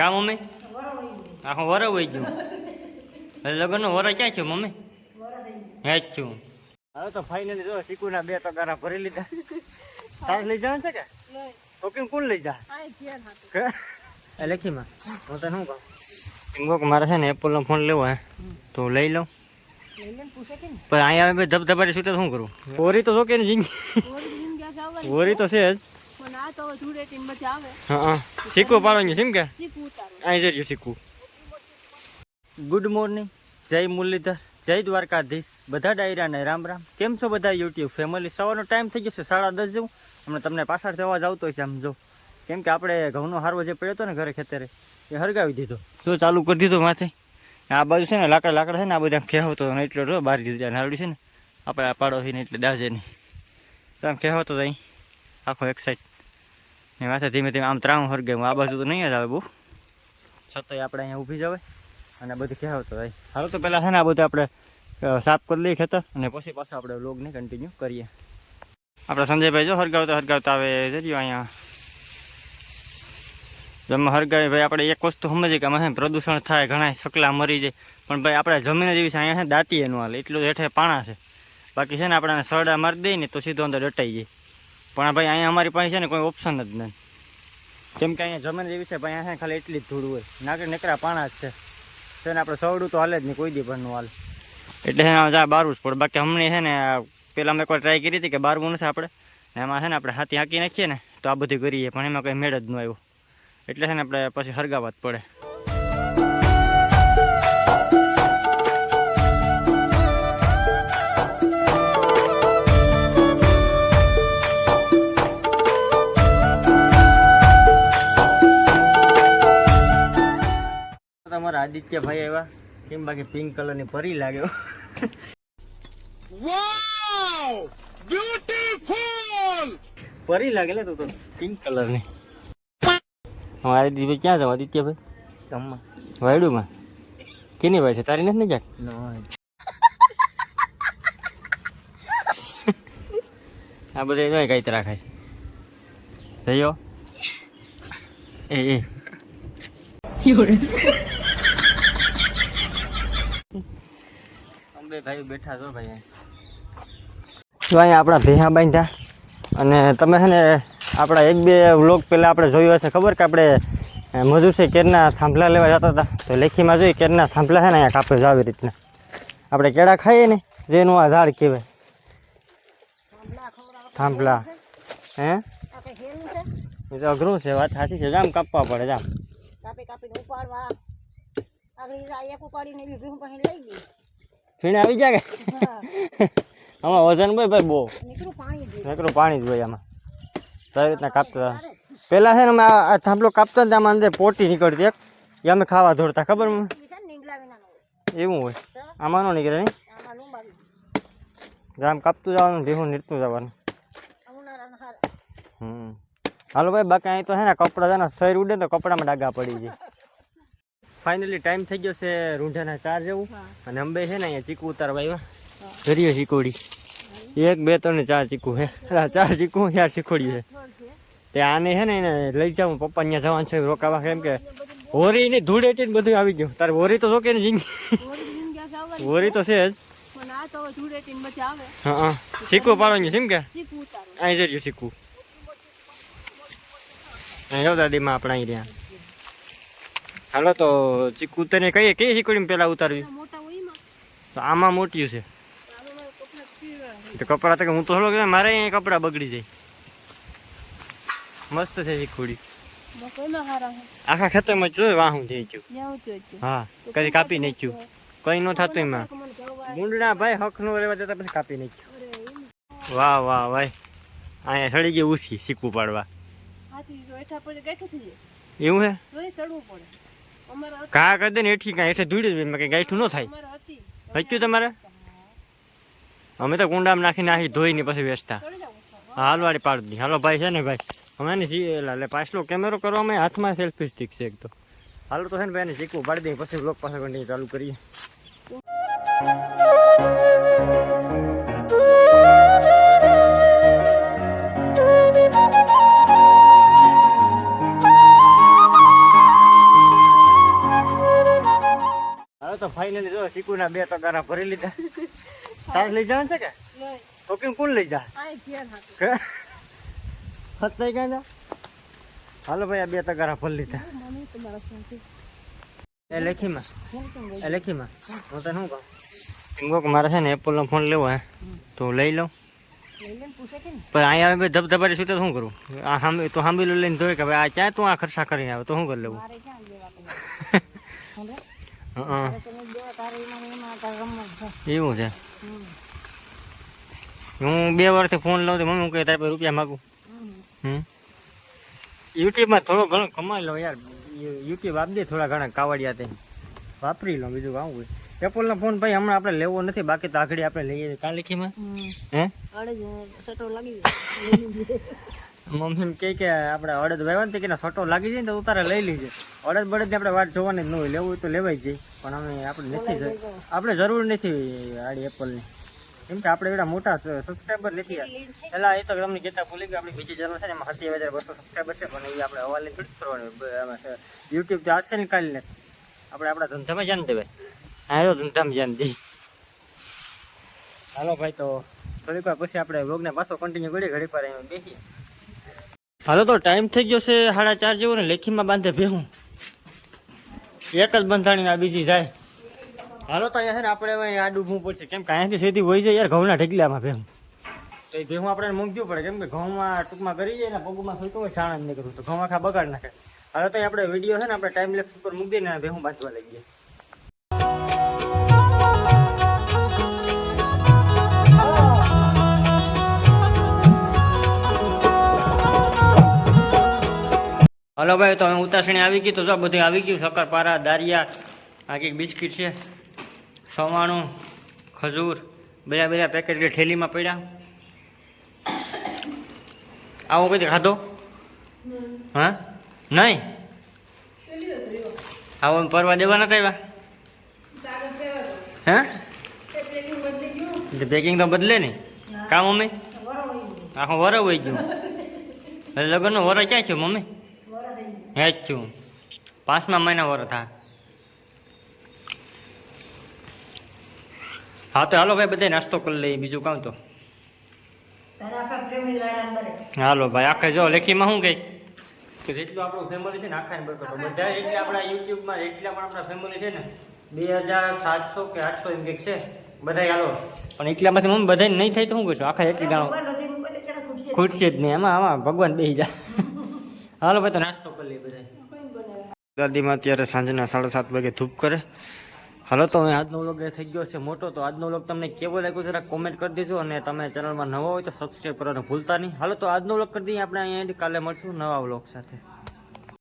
કા મમ્મી? આખો વર વહી ગયું. લગ્ન લગ્નનો વર ક્યાં છું મમ્મી? હે જ છું. હવે તો ફાઇનલી જો ચીકુના બે ટકાના ભરી લીધા. તારે લઈ જવાનું છે કે? તો કેમ કોણ લઈ જા? એ લખી માં. હું તને શું કહું? એમ કહું મારે છે ને એપલનો ફોન લેવો હે. તો લઈ લઉં. પણ અહીંયા અમે ધબધબાટી સુતે શું કરું? ઓરી તો જો કે ઓરી તો છે જ. હા શીખવું પાડવાનું છે એમ કે? અહીં જઈ શીખવું. ગુડ મોર્નિંગ જય મુરલીધર. જય દ્વારકાધીશ. બધા ડાયરાને રામ રામ. કેમ છો બધા યુટ્યુબ ફેમિલી સવારનો ટાઈમ થઈ ગયો છે સાડા દસ જેવું. હમણાં તમને પાછળથી અવાજ આવતો હોય છે આમ જો. કેમ કે આપણે ઘઉંનો હારવો જે પડ્યો હતો ને ઘરે ખેતરે એ હરગાવી દીધો. જો ચાલુ કરી દીધો માથે. આ બાજુ છે ને લાકડા લાકડા છે ને આ બધા ખેવતો ને એટલો જો બારી દીધું. હારડી છે ને આપણે આ પાડો ને એટલે દાજે નહીં. તો આમ ખેવતો તો અહીં. આખો એક સાઈડ ને માથે ધીમે ધીમે આમ ત્રાણું હરગાવ્યું આ બાજુ તો નહીં જ આવે બહુ. છતાંય આપણે અહીંયા ઊભી જવાય અને બધું કહેવતો હોય. હાલો તો પહેલાં છે ને આ બધું આપણે સાફ કરી લઈએ ખેતર અને પછી પાછું આપણે લોગને કન્ટિન્યુ કરીએ. આપણે સંજયભાઈ જો હરગાવતા હરગાવતા આવે જજો અહીંયા. જમવા હરગાવી ભાઈ, આપણે એક વસ્તુ સમજીએ કે આમાં પ્રદૂષણ થાય ઘણા સકલા મરી જાય. પણ ભાઈ, આપણે જમીન જેવી છે, અહીંયા છે ને હાલ. એટલું હેઠે પાણા છે. બાકી છે ને આપણે સરડા મારી દઈએ ને તો સીધો અંદર અટાઈ જાય. પણ ભાઈ અહીંયા અમારી પાસે છે ને કોઈ ઓપ્શન જ નહીં કેમ કે અહીંયા જમીન જેવી છે ભાઈ અહીંયા ખાલી એટલી જ ધૂળ હોય. નાકે નીકળ્યા પાણા જ છે. છે ને આપણે સવડું તો હાલે જ નહીં, કોઈ દી પણ હાલ. એટલે છે બારવું જ પડે. બાકી હમણાં છે ને પહેલાં અમે એકવાર ટ્રાય કરી હતી કે બારવું નથી આપણે. એમાં છે ને આપણે હાથી હાંકી નાખીએ ને, તો આ બધું કરીએ, પણ એમાં કંઈ મેળ જ ન આવ્યો. એટલે છે ને આપણે પછી હરગાવવા જ પડે. આદિત્યભાઈ આવ્યા. કેમ બાકી પિંક કલરની પરી લાગ્યો પરી લાગે લે તું તો પિંક કલરની મારે આદિત્યભાઈ ક્યાં જાવ આદિત્યભાઈ? જમવા. વાયડુમાં. કેની ભાઈ છે? તારી નથી ને જાક આ બધે જોઈ કઈ તરા ખાય જઈયો એ એ. ભાઈ બેઠા છો ભાઈ જો અહીંયા આપણા ભેહા બાંધ્યા અને તમે છે ને આપણા એક બે વ્લોગ પહેલાં આપણે જોયું હશે ખબર કે આપણે મધુસે કેરના થાંભલા લેવા જતા હતા. તો લેખીમાં જોઈએ કેરના થાંભલા છે ને અહીંયા કાપે આવી રીતના. આપણે કેળા ખાઈએ ને જેનું આ ઝાડ કહેવાય. થાંભલા. હે? એ તો અઘરું છે વાત સાચી છે. જામ કાપવા પડે જામ કાપી કાપીને ઉપાડવા. આગળ એક ઉપાડીને બીજું લઈ ગઈ. ફીણે આવી જાય કે? હા. આમાં વજન હોય ભાઈ બહુ. નીકળું પાણી દે નકરું પાણી જ હોય આમાં. તો આવી રીતના કાપતા. પહેલાં છે ને અમે આ આ થાંભલો કાપતા ને આમાં અંદર પોટી નીકળતી એક. એ અમે ખાવા દોડતા ખબર મને? ઈ છે ને નીંગલા વિનાનો હોય. એવું હોય. આમાં નો નીકળે નહીં? આમાં લંબાવી જામ કાપતું જવાનું ભીહું નીકળતું જવાનું. આ ઉનાળાના હારા. હમ. હાલો ભાઈ બાકી અહીં તો છે ને કપડાં છે ને શરીર ઉડે ને તો કપડામાં ડાગા પડી જાય. ફાઇનલી ટાઈમ થઈ ગયો છે રૂંઢાના ચાર જેવું. અને અંબે છે ને અહીંયા ચીકુ ઉતારવા આવ્યા. કરીએ ચીકોડી એક બે ત્રણ ચાર ચીકુ હે ચાર ચીકુ ચાર શીખોડી છે તે આને છે ને એને લઈ જાઉં પપ્પા ત્યાં જવાનું છે રોકાવા કેમ કે હોરી ની ધૂળેટી ને બધું આવી ગયું. તારે હોરી તો રોકે ને જિંદગી. હોરી તો છે. જ. હા શીખવું પાડવાનું છે કે? અહીં જઈ રહ્યું શીખવું અહીં જાવ દાદીમાં આપણે અહીં રહ્યા હાલો તો ચીકુ તને કહીએ કઈ શીખવડી પેલા ઉતારવી? તો આમાં મોટ્યું છે. કપડા તો કપડાં તો હું તો થોડો કે મારે અહીંયા કપડાં બગડી જાય. મસ્ત છે હે. આખા ખેતરમાં જોયું વાહું થઈ ગયું હા કદી કાપી નાખ્યું? કઈ ન થતું એમાં. મને ભાઈ હક નો રહેવા દેતા પછી કાપી નાખ્યું. વાહ વાહ ભાઈ અહીંયા સડી ગઈ ઉછી શીખવું પાડવા. એવું હે? ચડવું પડે. હતી- કરી દે ને એઠી કાંઈ એઠે ધૂળી જ કઈ ગાંઠું ન થાય. હચ્યું તમારે? અમે તો કુંડામાં નાખી ધોઈ ધોઈને પછી વેચતા. ચડી જાવ હા હાલવાડી પાડી દી હાલો ભાઈ છે ને ભાઈ. અમે ને એટલે પાછલો કેમેરો કરવામાં હાથમાં સેલ્ફી સ્ટીક છે એક તો. હાલો તો છે ને ભાઈ એને શીખવું પાડી દઈએ પછી બ્લોક પાસે કન્ટિન્યુ ચાલુ કરીએ. ચીકુના બે તગારા ભરી લીધા. તારે લઈ જવાનું છે કે? તો કેમ કોણ લઈ જા હત થઈ ગયા તા? હાલો ભાઈ આ બે તગારા ભરી લીધા. એ લેખીમાં. એ લેખીમાં. હું તને શું કહું? એમ કહું કે મારે છે ને એપલનો ફોન લેવો હે. તો લઈ લઉં. પણ અહીંયા આવે ધબધબાટી સુતે તો શું કરું? આ સાંભળી તો સાંભળી લઈને ધોઈ કે ભાઈ આ ક્યાં તું આ ખર્ચા કરીને આવે તો શું કરી લેવું? હં એવું છે? હું બે વર્ષથી ફોન લઉં તો મમ્મી હું કહે તારે પાસે રૂપિયા માગું. હમ. યુટ્યુબમાં થોડો ઘણો કમાઈ લો યાર. યુટ્યુબ આપી દે થોડા ઘણા કાવડિયા તે. વાપરી લો બીજું કામ હોય. એપલનો ફોન ભાઈ હમણાં આપણે લેવો નથી બાકી તો આગળ આપણે લઈએ. કાં લીખીમાં? હે? મમ્મી કહે કે આપણે અડદ વાવ્યા ને તે કે સટો લાગી જાય ને તો ઉતારે લઈ લીજે. અડદ બળદ આપણે વાત જોવાની જ ન હોય, લેવું હોય તો લેવાય જ. જાય પણ અમે આપણે નથી જ- આપણે જરૂર નથી આડી એપલની કેમ કે આપણે એવડા મોટા સબસ્ક્રાઈબર નથી પેલા એ તો તમને કહેતા ભૂલી ગયા, આપણી બીજી ચેનલ છે ને, એમાં સત્યાવીસ હજાર, બસો સબસ્ક્રાઈબર છે, પણ એ આપણે હવાલે થોડી કરવાની બ- આમાં છે. યુટ્યુબ તો આજશે ને કાલે ને. આપણે આપણા ધંધામાં જાન દેવાય. હા તો ધંધામાં જાન દે. હાલો ભાઈ, તો થોડીક વાર પછી આપણે વ્લોગને પાછો કન્ટિન્યુ કરીએ ઘડી પર અહીંયા બેસીએ. હાલો તો ટાઈમ થઈ ગયો છે સાડા ચાર જેવો ને લેખીમાં બાંધે ભેહું. એક જ બંધાણી આ બીજી જાય. હાલો તો અહીંયા છે ને આપણે હવે આ ડૂબવું પડશે. કેમ કે અહીંયાથી સીધી હોય છે યાર ઘઉંના ઢગલામાં ભેહું. તો એ ભેહું આપણે મૂકવું પડે. કેમ કે ઘઉંમાં ટૂંકમાં કરી જાય ને, પગમાં થતું હોય સાણા નહીં કરવું તો ઘઉં આખા બગાડ નાખે. હાલો તો આપણે વીડિયો છે ને, આપણે ટાઈમ લેફ્ટ ઉપર મૂકી દઈએ ને, ભેહું બાંધવા લઈ ગયા હલો ભાઈ તો હવે ઉતાસણી આવી ગઈ તો જો બધું આવી ગયું. શક્કરપારા દારિયા આ કંઈક બિસ્કિટ છે સવાણું ખજૂર બધા બધા પેકેટ ઠેલીમાં પડ્યા. આવું કદી ખાધો? હા? નહીં? આવો પરવા દેવા નતા આવ્યા હે? પેકિંગ તો બદલે નહીં. કા મમ્મી? આખું વર હોય ગયું. લગ્નનો વર ક્યાં થયો મમ્મી? હે જ પાંચમા મહિના વર થા. હા તો હાલો ભાઈ બધા નાસ્તો કરી લઈએ બીજું કામ તો. હાલો ભાઈ આખે જો લેખીમાં શું ગઈ કે જેટલું આપણું ફેમિલી છે ને આખા બરોબર બધા એટલે આપણા યુટ્યુબમાં એટલા પણ આપણા ફેમિલી છે ને બે હજાર સાતસો કે આઠસો એમ કંઈક છે. બધા હાલો. પણ એટલામાંથી મમ્મી બધા નહીં થાય તો શું કહીશું આખા એટલી ગાણો ખૂટશે જ નહીં એમાં આમાં ભગવાન બેસી જાય હાલો ભાઈ, તો નાસ્તો કરી લઈએ બધા દાદીમાં અત્યારે સાંજના સાડા સાત વાગે ધૂપ કરે. હાલો, તો હવે આજનો વ્લોગ થઈ ગયો છે મોટો. તો આજનો વ્લોગ તમને કેવો લાગ્યો જરા કોમેન્ટ કરી દેજો અને તમે ચેનલમાં નવા હોય તો સબસ્ક્રાઈબ કરવાનું ભૂલતા નહીં. હાલો, તો આજનો વ્લોગ કરી દઈએ. આપણે અહીંયા કાલે મળશું નવા વ્લોગ સાથે.